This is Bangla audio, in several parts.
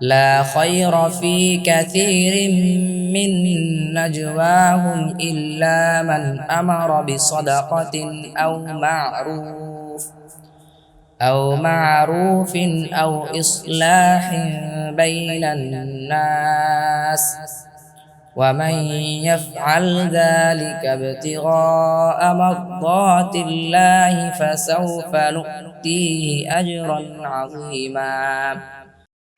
لا خير في كثير من نجواهم إلا من أمر بصدقة أو معروف أو معروف أو إصلاح بين الناس ومن يفعل ذلك ابتغاء مرضات الله فسوف نؤتيه أجرا عظيما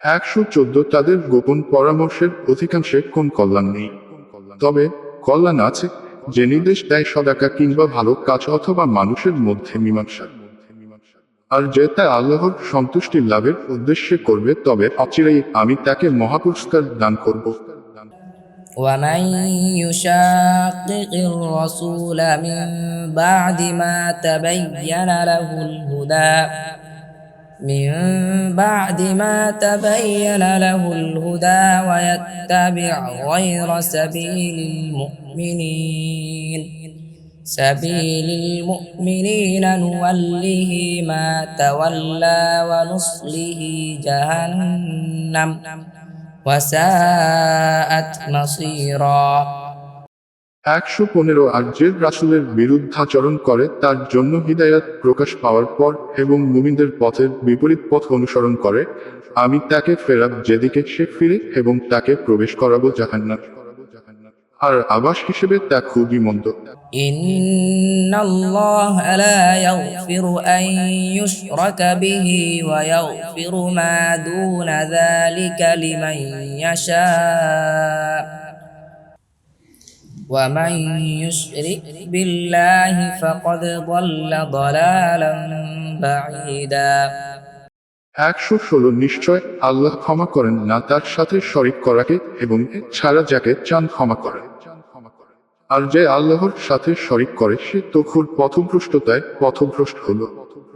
একশো চোদ্দ তাদের গোপন পরামর্শের অধিকাংশে কোন কল্যাণ নেই তবে কল্যাণ আছে যে নির্দেশ দেয় সদাকা কিংবা ভালো কাজ অথবা মানুষের মধ্যে মীমাংসা আর যে তা আল্লাহর সন্তুষ্টি লাভের উদ্দেশ্যে করবে তবে অচিরেই আমি তাকে মহাপুরস্কার দান করব ومن يشاقق الرسول من بعد ما تبين له الهدى من بعد ما تبين له الهدى ويتبع غير سبيل المؤمنين. سبيل المؤمنين نوله ما تولى ونصله جهنم وساءت مصيرا. একশো পনেরো আর যে রাসুলের বিরুদ্ধাচরণ করে তার জন্য হিদায়াত প্রকাশ পাওয়ার পর এবং মুমিনদের পথের বিপরীত পথ অনুসরণ করে আমি তাকে ফেরাব যেদিকে সে ফিরে এবং তাকে প্রবেশ করাবো জাহান্নাম আর আবাস হিসেবে তা খুবই মন্দ إن الله لا يغفر أن يشرك به ويغفر ما دون ذلك لمن يشاء ومن يشرك بالله فقد ضل ضلالا بعيدا একশো ষোলো নিশ্চয় আল্লাহ ক্ষমা করেন না তার সাথে শরিক করাকে এবং এ ছাড়া যাকে চান ক্ষমা করেন আর যে আল্লাহর সাথে শরিক করে সে তখুর পথভ্রষ্টতায় পথভ্রষ্ট হলো